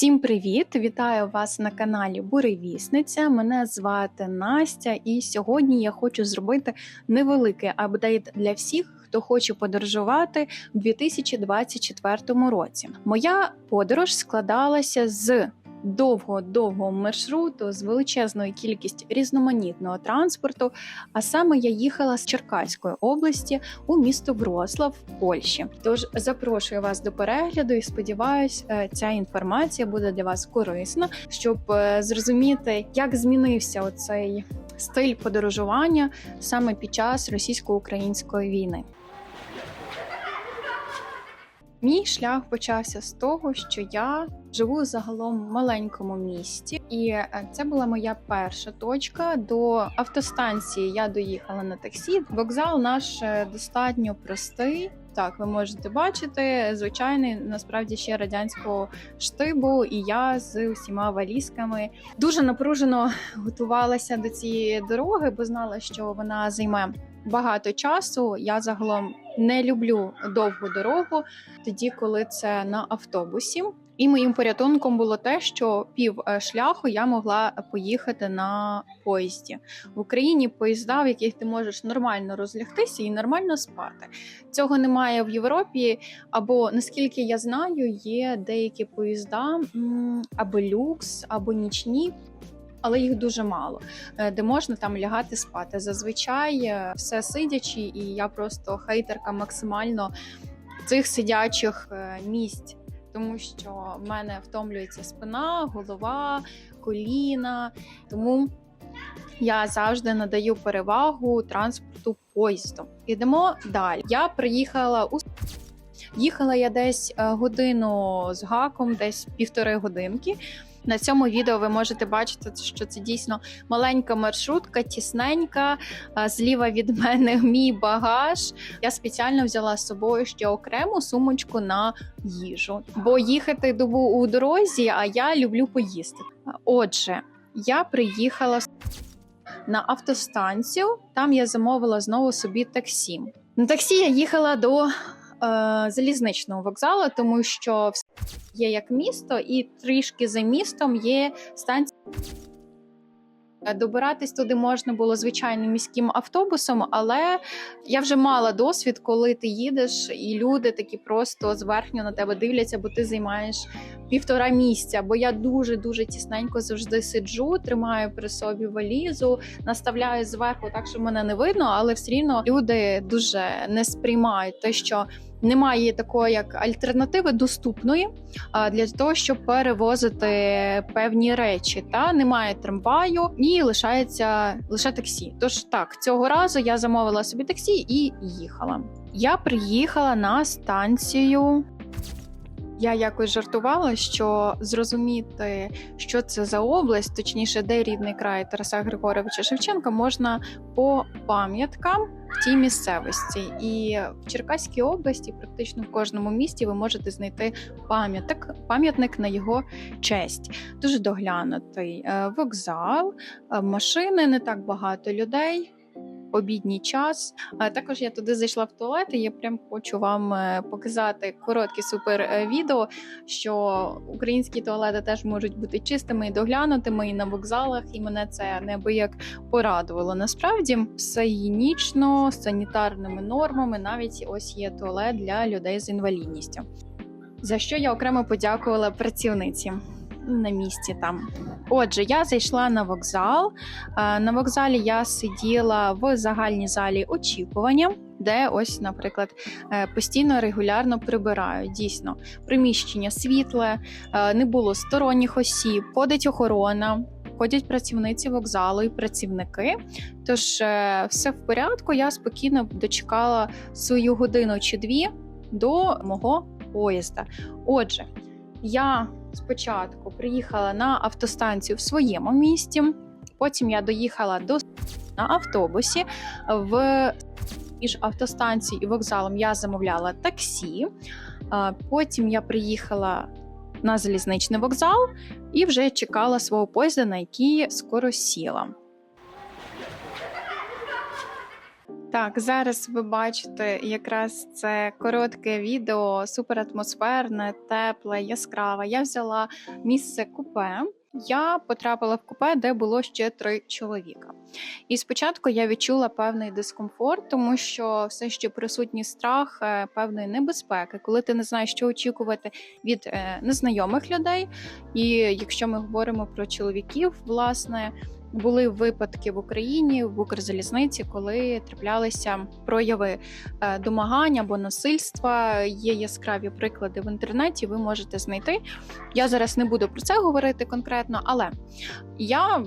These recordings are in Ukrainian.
Всім привіт! Вітаю вас на каналі Буревісниця. Мене звати Настя, і сьогодні я хочу зробити невеликий апдейт для всіх, хто хоче подорожувати у 2024 році. Моя подорож складалася з довго-довгого маршруту з величезною кількістю різноманітного транспорту. А саме я їхала з Черкаської області у місто Врослав в Польщі. Тож запрошую вас до перегляду і сподіваюсь, е, ця інформація буде для вас корисна, щоб е, зрозуміти, як змінився оцей стиль подорожування саме під час російсько-української війни. Мій шлях почався з того, що я живу загалом в маленькому місті, і е, це була моя перша точка. До автостанції я доїхала на таксі. Вокзал наш е, достатньо простий. Так, ви можете бачити, звичайний насправді ще радянського штибу, і я з усіма валізками дуже напружено готувалася до цієї дороги, бо знала, що вона займе багато часу. Я загалом не люблю довгу дорогу, тоді коли це на автобусі. І моїм порятунком було те, що пів е, шляху я могла поїхати на поїзді в Україні. Поїзда, в яких ти можеш нормально розлягтися і нормально спати. Цього немає в Європі. Або наскільки я знаю, є деякі поїзда або люкс, або нічні. Але їх дуже мало, е, де можна там лягати спати. Зазвичай е, все сидячи, і я просто хейтерка максимально цих сидячих місць тому що в мене втомлюється спина, голова, коліна. Тому я завжди надаю перевагу транспорту поїздом. Ідемо далі. Я приїхала у їхала я десь е, годину з гаком, десь півтори годинки. На цьому відео ви можете бачити, що це дійсно маленька маршрутка, тісненька. Зліва від мене мій багаж. Я спеціально взяла з собою ще окрему сумочку на їжу, бо їхати добу у дорозі, а я люблю поїсти. Отже, я приїхала на автостанцію. Там я замовила знову собі таксі. На таксі я їхала до е, залізничного вокзалу, тому що є як місто, і трішки за містом є станція. Добиратись туди можна було звичайним міським автобусом, але я вже мала досвід, коли ти їдеш, і люди такі просто зверхньо на тебе дивляться, бо ти займаєш півтора місця. Бо я дуже дуже тісненько завжди сиджу, тримаю при собі валізу, наставляю зверху, так що мене не видно, але все рівно люди дуже не сприймають те, що немає такої як альтернативи доступної для того, щоб перевозити певні речі. Та немає трамваю і лишається лише таксі. Тож так, цього разу я замовила собі таксі і їхала. Я приїхала на станцію. Я якось жартувала, що зрозуміти, що це за область, точніше, де рідний край Тараса Григоровича Шевченка, можна по пам'яткам в тій місцевості. І в Черкаській області, практично в кожному місті, ви можете знайти пам'ятник пам'ятник на його честь. Дуже доглянутий е, вокзал, е, машини, не так багато людей обідній час. А також я туди зайшла в туалет, і я прям хочу вам е, показати коротке супер е, відео, що українські туалети теж можуть бути чистими і доглянутими і на вокзалах, і мене це неабияк порадувало. Насправді все гігієнічно, з санітарними нормами. Навіть ось є туалет для людей з інвалідністю. За що я окремо подякувала працівниці на місці там. Отже, я зайшла на вокзал. На вокзалі я сиділа в загальній залі очікування, де ось, наприклад, е, постійно регулярно прибирають. Дійсно, приміщення світле, е, не було сторонніх осіб, ходить охорона. Ходять працівниці вокзалу і працівники. Тож е, все в порядку. Я спокійно дочекала свою годину чи дві до мого поїзда. Отже, я спочатку приїхала на автостанцію в своєму місті, потім я доїхала до на автобусі. В між автостанцією і вокзалом я замовляла таксі. Потім я приїхала на залізничний вокзал і вже чекала свого поїзда, на який скоро сіла. Так, зараз ви бачите якраз це коротке відео, суператмосферне, тепле, яскраве. Я взяла місце купе. Я потрапила в купе, де було ще три чоловіка. І спочатку я відчула певний дискомфорт, тому що все ще присутній страх е, певної небезпеки, коли ти не знаєш, що очікувати від е, незнайомих людей. І якщо ми говоримо про чоловіків, власне. Були випадки в Україні в Укрзалізниці, коли траплялися прояви е, домагання або насильства. Є яскраві приклади в інтернеті. Ви можете знайти. Я зараз не буду про це говорити конкретно, але я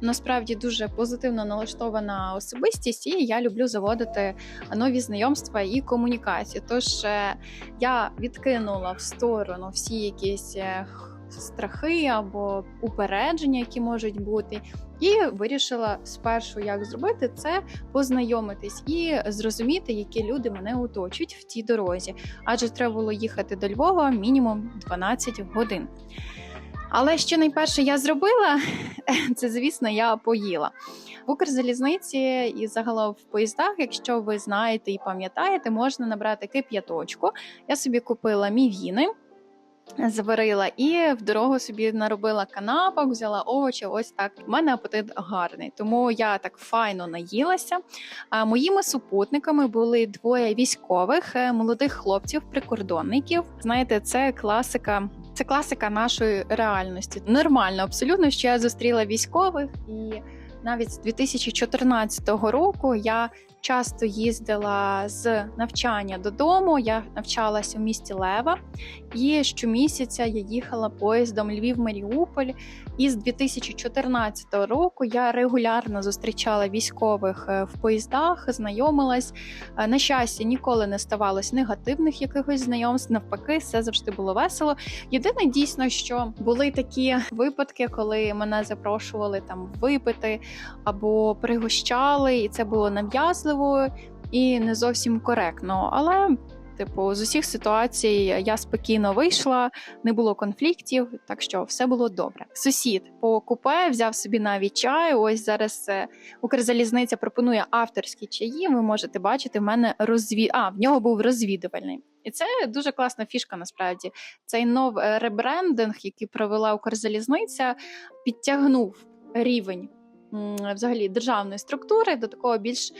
насправді дуже позитивно налаштована особистість, і я люблю заводити нові знайомства і комунікації. Тож е, я відкинула в сторону всі якісь. Страхи або упередження, які можуть бути, і вирішила спершу, як зробити це, познайомитись і зрозуміти, які люди мене оточують в тій дорозі. Адже треба було їхати до Львова мінімум 12 годин. Але що найперше я зробила, це звісно, я поїла. В Укрзалізниці і загалом в поїздах, якщо ви знаєте і пам'ятаєте, можна набрати кип'яточку. Я собі купила мівіни. Заварила і в дорогу собі наробила канапок, взяла овочі. Ось так. У мене апетит гарний, тому я так файно наїлася. А моїми супутниками були двоє військових, е, молодих хлопців, прикордонників. Знаєте, це класика. Це класика нашої реальності. Нормально, абсолютно, що я зустріла військових, і навіть з 2014 року я часто їздила з навчання додому. Я навчалася у місті Лева, і щомісяця я їхала поїздом Львів-Маріуполь. І з 2014 року я регулярно зустрічала військових е, в поїздах, знайомилась. Е, На щастя, ніколи не ставалось негативних якихось знайомств. Навпаки, все завжди було весело. Єдине дійсно, що були такі випадки, коли мене запрошували там випити або пригощали, і це було нав'язливо і не зовсім коректно. Але, типу, з усіх ситуацій я спокійно вийшла, не було конфліктів, так що все було добре. Сусід по купе взяв собі навіть чай. Ось зараз е, Укрзалізниця пропонує авторські чаї. Ви можете бачити, в мене розві... А, в нього був розвідувальний. І це дуже класна фішка. Насправді цей нов е, ребрендинг, який провела Укрзалізниця, підтягнув рівень взагалі державної структури до такого більш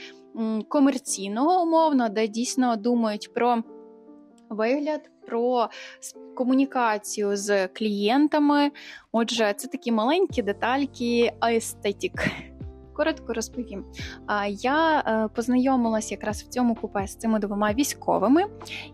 комерційного умовно, де дійсно думають про вигляд, про комунікацію з клієнтами. Отже, це такі маленькі детальки естетік. Коротко розповім. Я е, познайомилася якраз в цьому купе з цими двома військовими,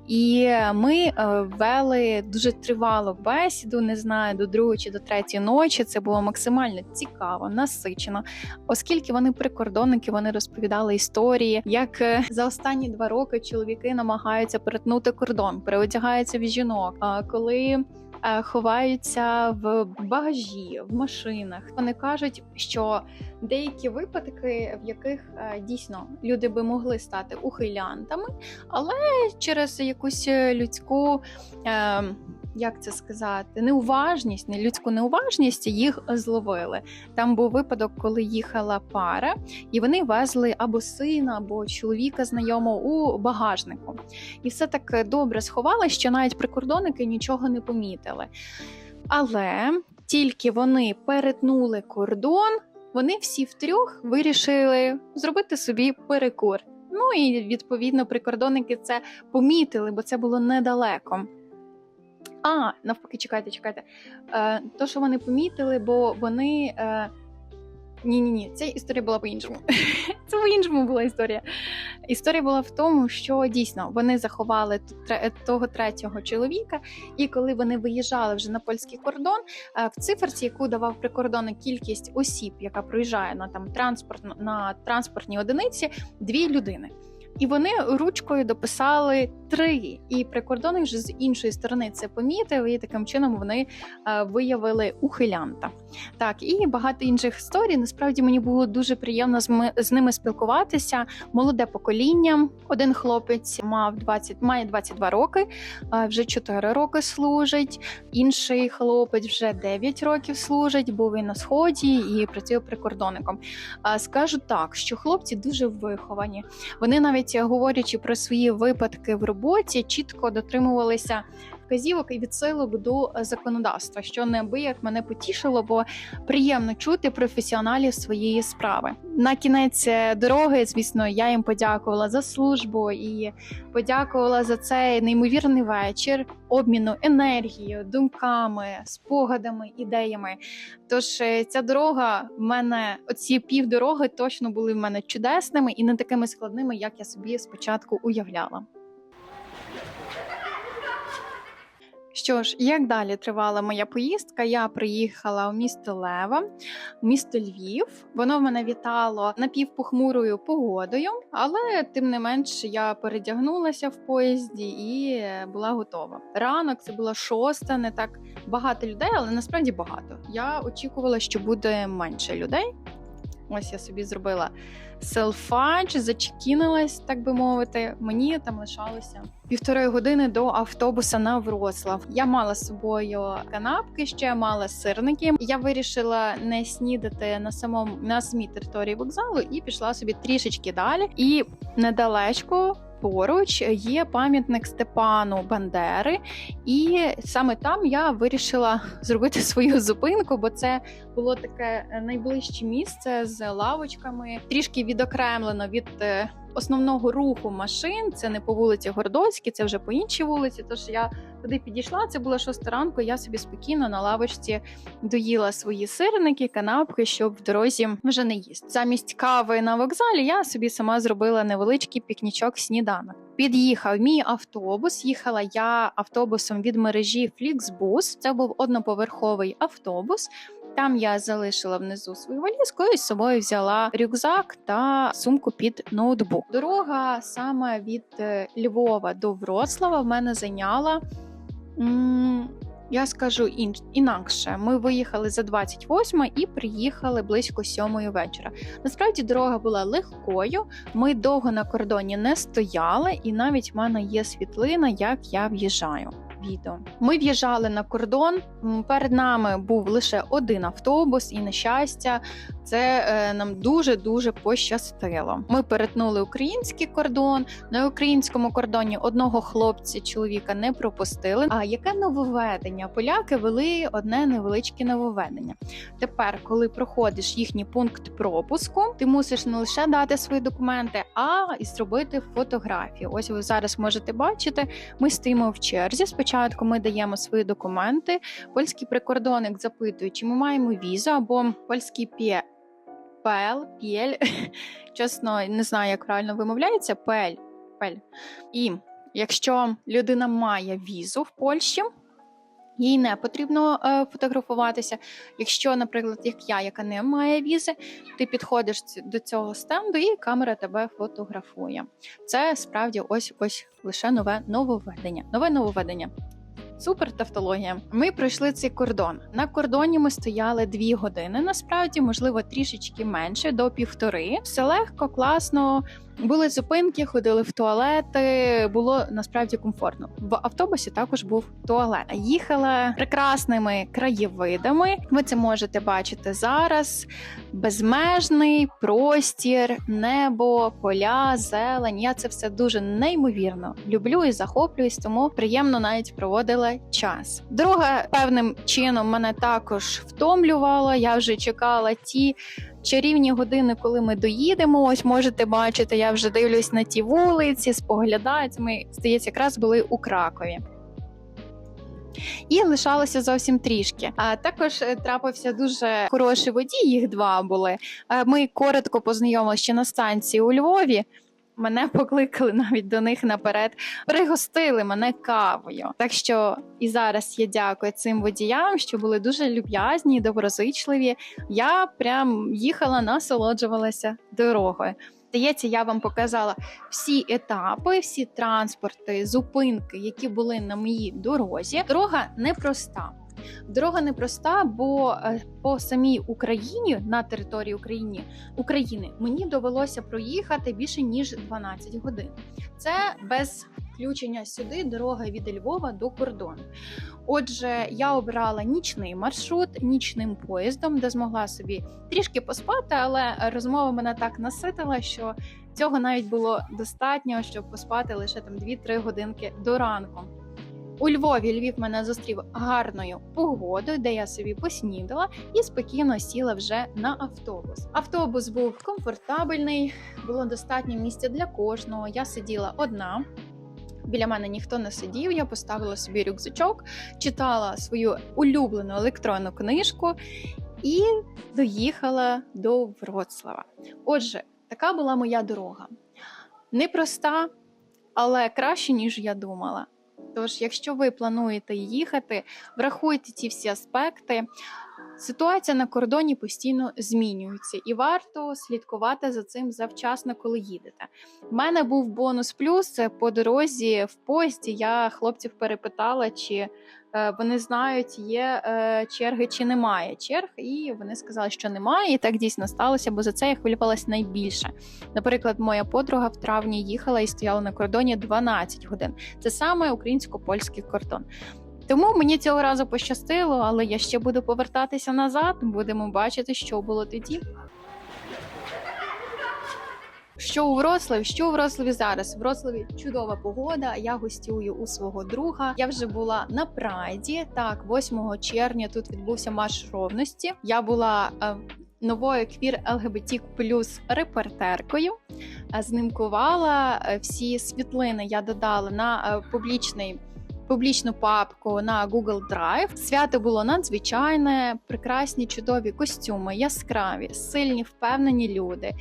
і ми е, вели дуже тривалу бесіду, не знаю, до другої чи до третьої ночі. Це було максимально цікаво, насичено, оскільки вони прикордонники, вони розповідали історії, як е, за останні два роки чоловіки намагаються перетнути кордон, переодягаються в жінок. Коли ховаються в багажі, в машинах. Вони кажуть, що деякі випадки, в яких е, дійсно люди би могли стати ухилянтами, але через якусь е, людську. Як це сказати, неуважність, не людську неуважність їх зловили. Там був випадок, коли їхала пара, і вони везли або сина, або чоловіка знайомого у багажнику. І все так добре сховали, що навіть прикордонники нічого не помітили. Але тільки вони перетнули кордон, вони всі втрьох вирішили зробити собі перекур. Ну і відповідно прикордонники це помітили, бо це було недалеко. А, навпаки, чекайте, чекайте. Е, то, що вони помітили, бо вони. Е, ні, ні, ні, ця історія була по-іншому. Це по-іншому була історія. Історія була в тому, що дійсно вони заховали того третього чоловіка, і коли вони виїжджали вже на польський кордон, е, в циферці, яку давав прикордонник кількість осіб, яка проїжджає на там транспорт на транспортній одиниці, дві людини. І вони ручкою дописали три. І прикордонник вже з іншої сторони це помітив, і таким чином вони е, виявили ухилянта. Так, і багато інших історій. Насправді мені було дуже приємно з, ми, з ними спілкуватися. Молоде покоління. Один хлопець мав 20, має 22 роки, е, вже 4 роки служить. Інший хлопець вже 9 років служить, був він на сході і працює прикордонником. Е, Скажу так, що хлопці дуже виховані. Вони навіть говорячи про свої випадки в роботі, чітко дотримувалися вказівок і відсилок до е, законодавства, що неабияк мене потішило, бо приємно чути професіоналів своєї справи. На кінець е, дороги, звісно, я їм подякувала за службу і подякувала за цей неймовірний вечір, обміну енергією, думками, спогадами, ідеями. Тож е, ця дорога в мене, оці півдороги точно були в мене чудесними і не такими складними, як я собі спочатку уявляла. Що ж, як далі тривала моя поїздка? Я приїхала у місто Лева, місто Львів. Воно мене вітало напівпохмурою погодою, але тим не менш я передягнулася в поїзді і була готова. Ранок це була шоста, не так багато людей, але насправді багато. Я очікувала, що буде менше людей. Ось я собі зробила селфач, зачекінилась, так би мовити. Мені там лишалося півтори години до автобуса на Вроцлав. Я мала з собою канапки, ще мала сирники. Я вирішила не снідати на самому на самій території вокзалу і пішла собі трішечки далі. І недалечко. Поруч є пам'ятник Степану Бандери, і саме там я вирішила зробити свою зупинку, бо це було таке найближче місце з лавочками, трішки відокремлено від е, основного руху машин. Це не по вулиці Гордоцькій, це вже по іншій вулиці. Тож я туди підійшла. Це була шоста ранку. Я собі спокійно на лавочці доїла свої сирники, канапки, щоб в дорозі вже не їсти. Замість кави на вокзалі я собі сама зробила невеличкий пікнічок сніданок. Під'їхав мій автобус. Їхала я автобусом від мережі Flixbus. Це був одноповерховий автобус. Там я залишила внизу свою валізку і з собою взяла рюкзак та сумку під ноутбук. Дорога саме від е, Львова до Вроцлава в мене зайняла. Я скажу інш, інакше. Ми виїхали за 28 і приїхали близько 7 вечора. Насправді дорога була легкою. Ми довго на кордоні не стояли, і навіть в мене є світлина, як я в'їжджаю. Відео ми в'їжджали на кордон. Перед нами був лише один автобус, і на щастя, це е, нам дуже дуже пощастило. Ми перетнули український кордон. На українському кордоні одного хлопця чоловіка не пропустили. А яке нововведення? Поляки вели одне невеличке нововведення. Тепер, коли проходиш їхній пункт пропуску, ти мусиш не лише дати свої документи, а і зробити фотографію. Ось ви зараз можете бачити. Ми стоїмо в черзі. Спочатку ми даємо свої документи. Польський прикордонник запитує, чи ми маємо візу або польський пє. Пел, пєль, чесно, не знаю, як правильно вимовляється. Пель, пель. І якщо людина має візу в Польщі, їй не потрібно е, фотографуватися. Якщо, наприклад, як я, яка не має візи, ти підходиш до цього стенду, і камера тебе фотографує. Це справді ось ось лише нове нововведення. Нове нововведення. Супер тавтологія. Ми пройшли цей кордон. На кордоні ми стояли дві години. Насправді, можливо, трішечки менше до півтори. Все легко, класно. Були зупинки, ходили в туалети. Було насправді комфортно. В автобусі також був туалет. Їхала прекрасними краєвидами. Ви це можете бачити зараз. Безмежний простір, небо, поля, зелень. Я це все дуже неймовірно люблю і захоплююсь, тому приємно навіть проводила час. Дорога певним чином мене також втомлювала. Я вже чекала ті чарівні години, коли ми доїдемо. Ось можете бачити, я вже дивлюсь на ті вулиці, споглядаю. Ми здається, якраз були у Кракові. І лишалося зовсім трішки. А також е, трапився дуже хороший водій. Їх два були. Е, Ми коротко познайомилися ще на станції у Львові. Мене покликали навіть до них наперед, пригостили мене кавою. Так що і зараз я дякую цим водіям, що були дуже люб'язні, доброзичливі. Я прям їхала, насолоджувалася дорогою. Здається, я вам показала всі етапи, всі транспорти, зупинки, які були на моїй дорозі. Дорога непроста. Дорога непроста, бо е, по самій Україні на території України України мені довелося проїхати більше ніж 12 годин. Це без включення сюди дороги від Львова до кордону. Отже, я обрала нічний маршрут нічним поїздом, де змогла собі трішки поспати, але розмова мене так наситила, що цього навіть було достатньо, щоб поспати лише там 2-3 годинки до ранку. У Львові Львів мене зустрів гарною погодою, де я собі поснідала і спокійно сіла вже на автобус. Автобус був комфортабельний, було достатньо місця для кожного. Я сиділа одна. Біля мене ніхто не сидів. Я поставила собі рюкзачок, читала свою улюблену електронну книжку і доїхала до Вроцлава. Отже, така була моя дорога. Непроста, але краще, ніж я думала. Тож, якщо ви плануєте їхати, врахуйте ці всі аспекти. Ситуація на кордоні постійно змінюється, і варто слідкувати за цим завчасно, коли їдете. У мене був бонус плюс по дорозі в поїзді. Я хлопців перепитала, чи вони знають, є е, черги чи немає черг, і вони сказали, що немає. І так дійсно сталося, бо за це я хвилювалася найбільше. Наприклад, моя подруга в травні їхала і стояла на кордоні 12 годин. Це саме українсько-польський кордон. Тому мені цього разу пощастило, але я ще буду повертатися назад. Будемо бачити, що було тоді. Що у Вроцлаві? Що у Вроцлаві зараз? В Вроцлаві чудова погода. Я гостюю у свого друга. Я вже була на прайді. Так, 8 червня тут відбувся марш ровності. Я була е, новою квір ЛГБТ плюс репортеркою. Е, Знімкувала е, всі світлини. Я додала на е, публічний публічну папку на Google Drive. Свято було надзвичайне, прекрасні, чудові костюми, яскраві, сильні, впевнені люди.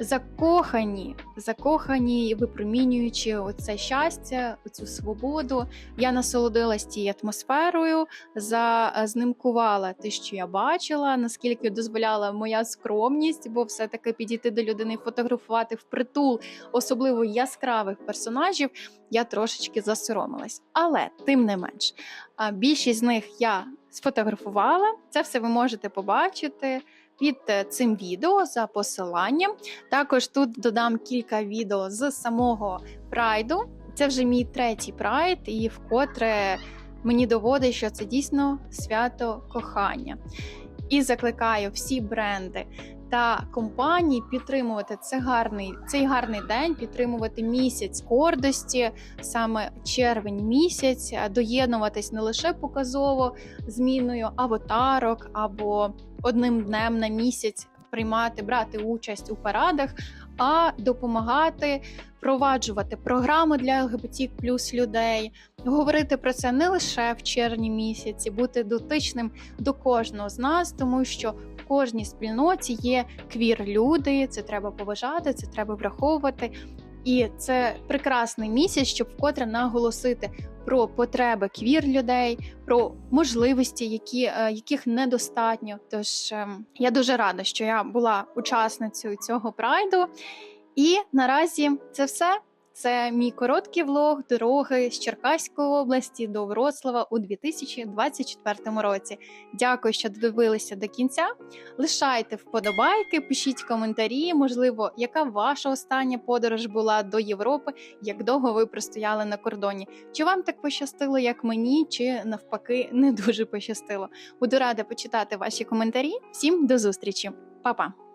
Закохані, закохані, випромінюючи оце щастя, цю свободу. Я насолодилась тією атмосферою, зазнимкувала те, що я бачила, наскільки дозволяла моя скромність, бо все-таки підійти до людини, і фотографувати впритул, особливо яскравих персонажів, я трошечки засоромилась. Але тим не менш, більшість з них я сфотографувала. Це все ви можете побачити під е, цим відео за посиланням. Також тут додам кілька відео з самого прайду. Це вже мій третій прайд, і вкотре мені доводить, що це дійсно свято кохання. І закликаю всі бренди та компанії підтримувати це гарний, цей гарний день, підтримувати місяць гордості, саме червень місяць, доєднуватись не лише показово зміною аватарок або одним днем на місяць приймати, брати участь у парадах, а допомагати впроваджувати програми для ЛГБТ плюс людей, говорити про це не лише в червні місяці, бути дотичним до кожного з нас, тому що в кожній спільноті є квір люди. Це треба поважати, це треба враховувати. І це прекрасний місяць, щоб вкотре наголосити про потреби квір людей, про можливості, які, е, яких недостатньо. Тож ем, я дуже рада, що я була учасницею цього прайду. І наразі це все. Це мій короткий влог дороги з Черкаської області до Вроцлава у 2024 році. Дякую, що додивилися до кінця. Лишайте вподобайки, пишіть коментарі. Можливо, яка ваша остання подорож була до Європи, як довго ви простояли на кордоні? Чи вам так пощастило, як мені, чи навпаки не дуже пощастило? Буду рада почитати ваші коментарі. Всім до зустрічі, Па-па!